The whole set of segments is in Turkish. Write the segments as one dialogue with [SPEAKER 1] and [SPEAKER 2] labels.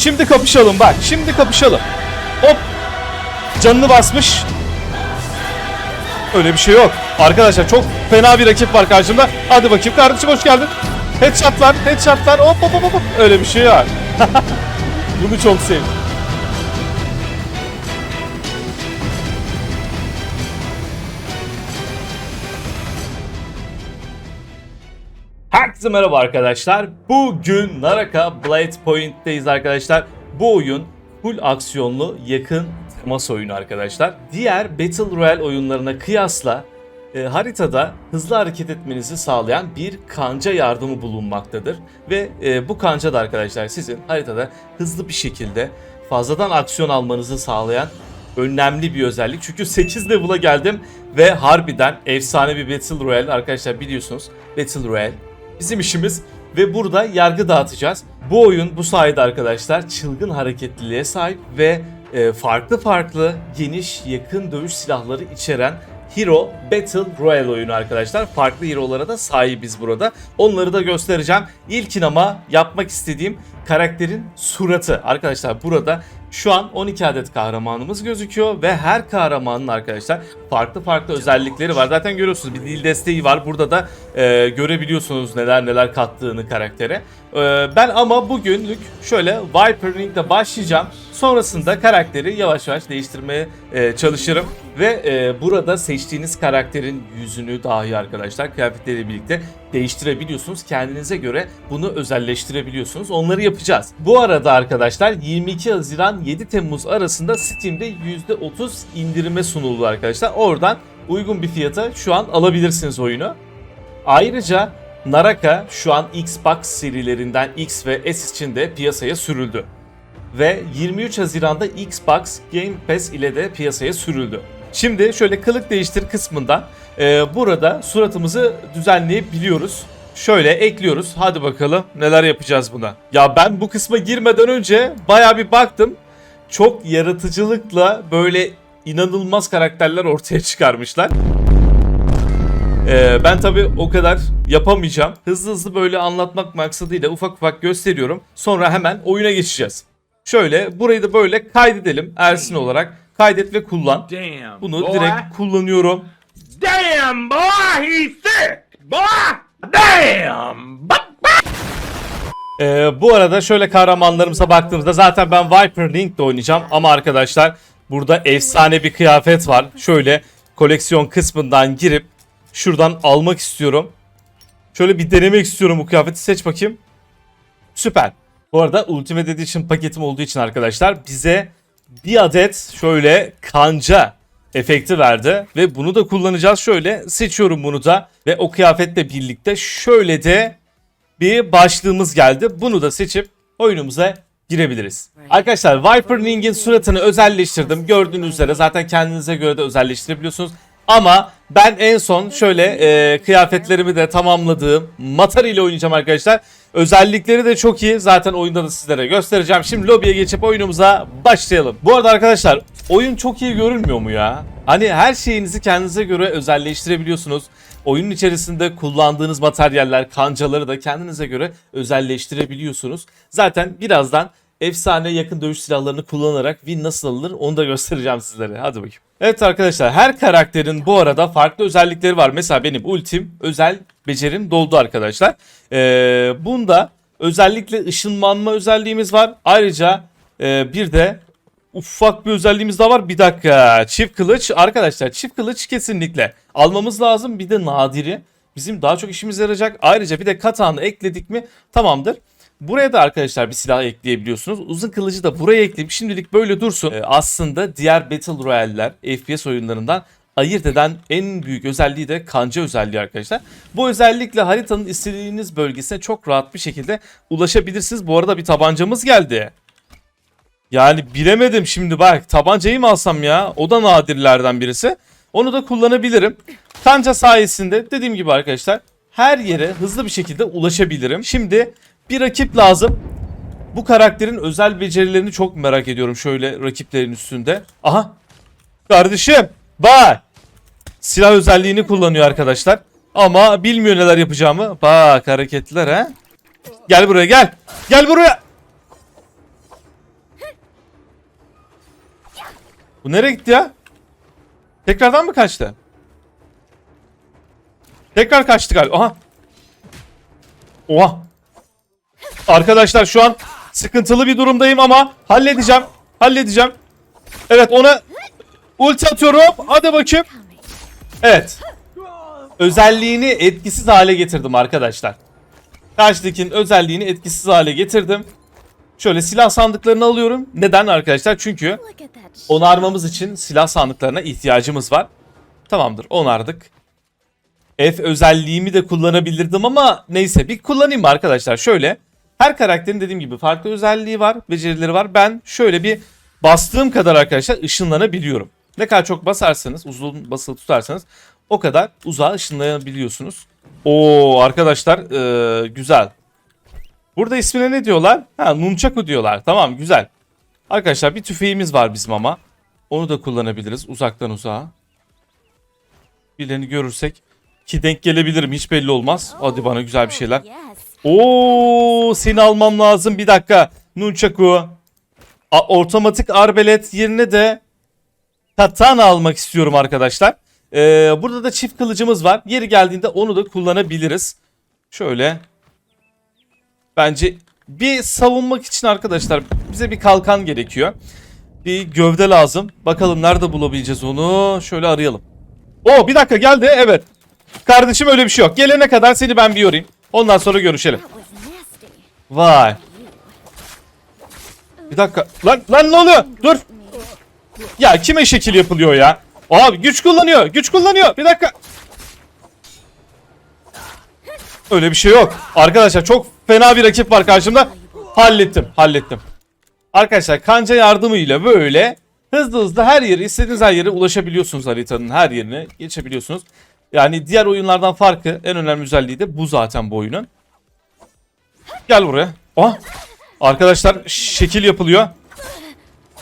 [SPEAKER 1] Şimdi kapışalım bak. Şimdi kapışalım. Hop. Canını basmış. Öyle bir şey yok. Arkadaşlar çok fena bir rakip var karşımda. Hadi bakayım kardeşim hoş geldin. Headshotlar, headshotlar. Hop hop hop hop. Öyle bir şey var. Bunu çok sevdim. Herkese merhaba arkadaşlar. Bugün Naraka Blade Point'teyiz arkadaşlar. Bu oyun full aksiyonlu yakın temas oyunu arkadaşlar. Diğer Battle Royale oyunlarına kıyasla e, haritada hızlı hareket etmenizi sağlayan bir kanca yardımı bulunmaktadır. Ve e, bu kanca da arkadaşlar sizin haritada hızlı bir şekilde fazladan aksiyon almanızı sağlayan önemli bir özellik. Çünkü 8 level'a geldim ve harbiden efsane bir Battle Royale arkadaşlar biliyorsunuz. Battle Royale bizim işimiz ve burada yargı dağıtacağız. Bu oyun bu sayede arkadaşlar çılgın hareketliliğe sahip ve e, farklı farklı geniş yakın dövüş silahları içeren Hero Battle Royale oyunu arkadaşlar. Farklı hero'lara da sahibiz burada. Onları da göstereceğim. İlkin ama yapmak istediğim karakterin suratı. Arkadaşlar burada şu an 12 adet kahramanımız gözüküyor ve her kahramanın arkadaşlar farklı farklı özellikleri var. Zaten görüyorsunuz bir dil desteği var. Burada da e, görebiliyorsunuz neler neler kattığını karaktere. E, ben ama bugünlük şöyle Viper Ring'de başlayacağım. Sonrasında karakteri yavaş yavaş değiştirmeye e, çalışırım. Ve e, burada seçtiğiniz karakterin yüzünü dahi arkadaşlar kıyafetleriyle birlikte değiştirebiliyorsunuz. Kendinize göre bunu özelleştirebiliyorsunuz. Onları yapacağız. Bu arada arkadaşlar 22 Haziran 7 Temmuz arasında Steam'de %30 indirime sunuldu arkadaşlar. Oradan uygun bir fiyata şu an alabilirsiniz oyunu. Ayrıca Naraka şu an Xbox serilerinden X ve S için de piyasaya sürüldü. Ve 23 Haziran'da Xbox Game Pass ile de piyasaya sürüldü. Şimdi şöyle kılık değiştir kısmından e, burada suratımızı düzenleyebiliyoruz. Şöyle ekliyoruz. Hadi bakalım neler yapacağız buna. Ya ben bu kısma girmeden önce baya bir baktım. Çok yaratıcılıkla böyle inanılmaz karakterler ortaya çıkarmışlar. Ee, ben tabi o kadar yapamayacağım. Hızlı hızlı böyle anlatmak maksadıyla ufak ufak gösteriyorum. Sonra hemen oyuna geçeceğiz. Şöyle burayı da böyle kaydedelim Ersin olarak. Kaydet ve kullan. Bunu direkt kullanıyorum.
[SPEAKER 2] Damn, boy, he's sick. Boy, damn.
[SPEAKER 1] Ee, bu arada şöyle kahramanlarımıza baktığımızda zaten ben Viper Ring'de oynayacağım. Ama arkadaşlar burada efsane bir kıyafet var. Şöyle koleksiyon kısmından girip şuradan almak istiyorum. Şöyle bir denemek istiyorum bu kıyafeti. Seç bakayım. Süper. Bu arada Ultimate Edition paketim olduğu için arkadaşlar bize bir adet şöyle kanca efekti verdi. Ve bunu da kullanacağız. Şöyle seçiyorum bunu da. Ve o kıyafetle birlikte şöyle de bir başlığımız geldi. Bunu da seçip oyunumuza girebiliriz. Arkadaşlar Viper Ring'in suratını özelleştirdim. Gördüğünüz üzere zaten kendinize göre de özelleştirebiliyorsunuz. Ama ben en son şöyle e, kıyafetlerimi de tamamladığım Matari ile oynayacağım arkadaşlar. Özellikleri de çok iyi. Zaten oyunda da sizlere göstereceğim. Şimdi lobiye geçip oyunumuza başlayalım. Bu arada arkadaşlar oyun çok iyi görünmüyor mu ya? Hani her şeyinizi kendinize göre özelleştirebiliyorsunuz. Oyunun içerisinde kullandığınız materyaller, kancaları da kendinize göre özelleştirebiliyorsunuz. Zaten birazdan efsane yakın dövüş silahlarını kullanarak win nasıl alınır onu da göstereceğim sizlere. Hadi bakayım. Evet arkadaşlar her karakterin bu arada farklı özellikleri var. Mesela benim ultim özel becerim doldu arkadaşlar. Ee, bunda özellikle ışınlanma özelliğimiz var. Ayrıca e, bir de ufak bir özelliğimiz daha var. Bir dakika. Çift kılıç. Arkadaşlar çift kılıç kesinlikle almamız lazım. Bir de nadiri. Bizim daha çok işimize yarayacak. Ayrıca bir de katağını ekledik mi tamamdır. Buraya da arkadaşlar bir silah ekleyebiliyorsunuz. Uzun kılıcı da buraya ekleyip şimdilik böyle dursun. Ee, aslında diğer Battle Royale'ler, FPS oyunlarından ayırt eden en büyük özelliği de kanca özelliği arkadaşlar. Bu özellikle haritanın istediğiniz bölgesine çok rahat bir şekilde ulaşabilirsiniz. Bu arada bir tabancamız geldi. Yani bilemedim şimdi bak tabancayı mı alsam ya? O da nadirlerden birisi. Onu da kullanabilirim. Kanca sayesinde dediğim gibi arkadaşlar her yere hızlı bir şekilde ulaşabilirim. Şimdi bir rakip lazım. Bu karakterin özel becerilerini çok merak ediyorum şöyle rakiplerin üstünde. Aha. Kardeşim bak. Silah özelliğini kullanıyor arkadaşlar. Ama bilmiyor neler yapacağımı. Bak hareketler ha. Gel buraya gel. Gel buraya. Bu nereye gitti ya? Tekrardan mı kaçtı? Tekrar kaçtı galiba. Aha. Oha. Arkadaşlar şu an sıkıntılı bir durumdayım ama halledeceğim. Halledeceğim. Evet ona ulti atıyorum. Hadi bakayım. Evet. Özelliğini etkisiz hale getirdim arkadaşlar. Karşıdakinin özelliğini etkisiz hale getirdim. Şöyle silah sandıklarını alıyorum. Neden arkadaşlar? Çünkü onarmamız için silah sandıklarına ihtiyacımız var. Tamamdır onardık. F özelliğimi de kullanabilirdim ama neyse bir kullanayım arkadaşlar? Şöyle her karakterin dediğim gibi farklı özelliği var, becerileri var. Ben şöyle bir bastığım kadar arkadaşlar ışınlanabiliyorum. Ne kadar çok basarsanız, uzun basılı tutarsanız o kadar uzağa ışınlanabiliyorsunuz. Oo arkadaşlar eee, güzel. Burada ismine ne diyorlar? Ha Nunchaku diyorlar. Tamam güzel. Arkadaşlar bir tüfeğimiz var bizim ama. Onu da kullanabiliriz uzaktan uzağa. Birilerini görürsek ki denk gelebilirim hiç belli olmaz. Hadi bana güzel bir şeyler. Oo seni almam lazım bir dakika. Nunchaku. A- otomatik arbelet yerine de katana almak istiyorum arkadaşlar. Ee, burada da çift kılıcımız var. Yeri geldiğinde onu da kullanabiliriz. Şöyle. Bence bir savunmak için arkadaşlar bize bir kalkan gerekiyor. Bir gövde lazım. Bakalım nerede bulabileceğiz onu. Şöyle arayalım. Oo bir dakika geldi evet. Kardeşim öyle bir şey yok. Gelene kadar seni ben bir yorayım. Ondan sonra görüşelim. Vay. Bir dakika. Lan lan ne oluyor? Dur. Ya kime şekil yapılıyor ya? Abi güç kullanıyor. Güç kullanıyor. Bir dakika. Öyle bir şey yok. Arkadaşlar çok fena bir rakip var karşımda. Hallettim. Hallettim. Arkadaşlar kanca yardımıyla böyle hızlı hızlı her yere istediğiniz her yere ulaşabiliyorsunuz haritanın her yerine geçebiliyorsunuz. Yani diğer oyunlardan farkı en önemli özelliği de bu zaten bu oyunun. Gel buraya. Aha. Arkadaşlar şekil yapılıyor.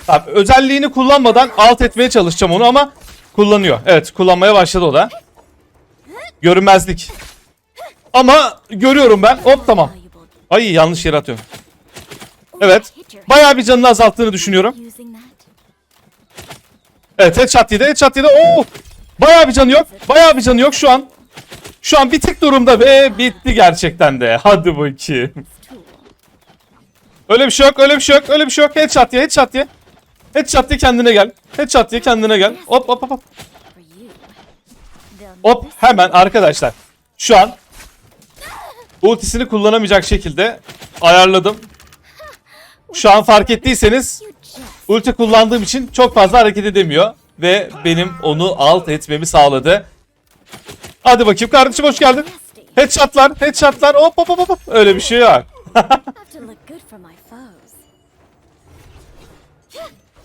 [SPEAKER 1] Tamam, özelliğini kullanmadan alt etmeye çalışacağım onu ama kullanıyor. Evet kullanmaya başladı o da. Görünmezlik. Ama görüyorum ben. Hop tamam. Ay yanlış yere atıyorum. Evet. Bayağı bir canını azalttığını düşünüyorum. Evet headshot yedi headshot yedi. Oo! Bayağı bir canı yok. Bayağı bir canı yok şu an. Şu an bitik durumda ve bitti gerçekten de. Hadi bakayım.
[SPEAKER 3] Tool.
[SPEAKER 1] Öyle bir şey yok, öyle bir şey yok, öyle bir şey yok. Headshot ye, headshot ye. Headshot ye kendine gel. Headshot ye kendine gel. Hop hop hop Hop hemen arkadaşlar. Şu an ultisini kullanamayacak şekilde ayarladım. Şu an fark ettiyseniz ulti kullandığım için çok fazla hareket edemiyor. Ve benim onu alt etmemi sağladı. Hadi bakayım kardeşim hoş geldin. Headshotlar, headshotlar hop hop hop hop. Öyle bir şey yok.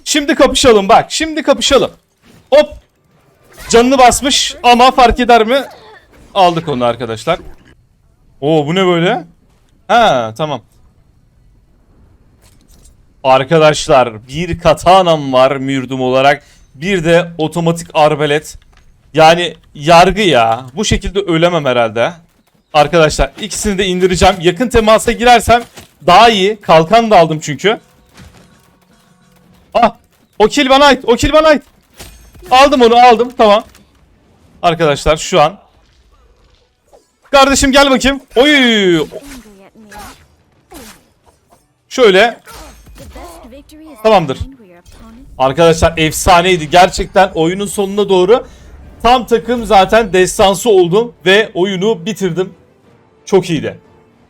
[SPEAKER 1] Şimdi kapışalım bak. Şimdi kapışalım. Hop. Canını basmış ama fark eder mi? Aldık onu arkadaşlar. Oo bu ne böyle? Ha tamam. Arkadaşlar bir katanam var mürdüm olarak. Bir de otomatik arbelet. Yani yargı ya. Bu şekilde ölemem herhalde. Arkadaşlar ikisini de indireceğim. Yakın temasa girersem daha iyi. Kalkan da aldım çünkü. Ah! O kill bana ait. O kill bana ait. Aldım onu aldım. Tamam. Arkadaşlar şu an. Kardeşim gel bakayım. Oy! Şöyle. Tamamdır. Arkadaşlar efsaneydi. Gerçekten oyunun sonuna doğru tam takım zaten destansı oldum ve oyunu bitirdim. Çok iyiydi.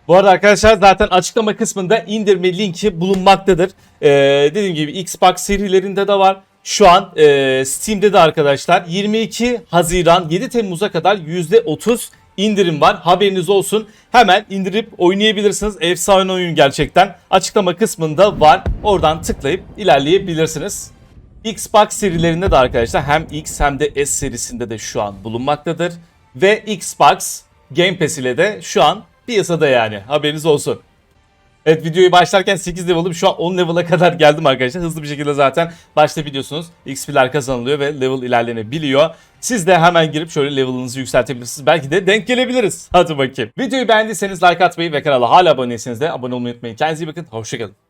[SPEAKER 1] Bu arada arkadaşlar zaten açıklama kısmında indirme linki bulunmaktadır. Ee, dediğim gibi Xbox serilerinde de var. Şu an e, Steam'de de arkadaşlar 22 Haziran 7 Temmuz'a kadar %30 indirim var. Haberiniz olsun. Hemen indirip oynayabilirsiniz. Efsane oyun gerçekten. Açıklama kısmında var. Oradan tıklayıp ilerleyebilirsiniz. Xbox serilerinde de arkadaşlar hem X hem de S serisinde de şu an bulunmaktadır. Ve Xbox Game Pass ile de şu an piyasada yani haberiniz olsun. Evet videoyu başlarken 8 level'ım şu an 10 level'a kadar geldim arkadaşlar. Hızlı bir şekilde zaten başta biliyorsunuz XP'ler kazanılıyor ve level ilerlenebiliyor. Siz de hemen girip şöyle level'ınızı yükseltebilirsiniz. Belki de denk gelebiliriz. Hadi bakayım. Videoyu beğendiyseniz like atmayı ve kanala hala aboneyseniz de abone olmayı unutmayın. Kendinize iyi bakın. Hoşçakalın.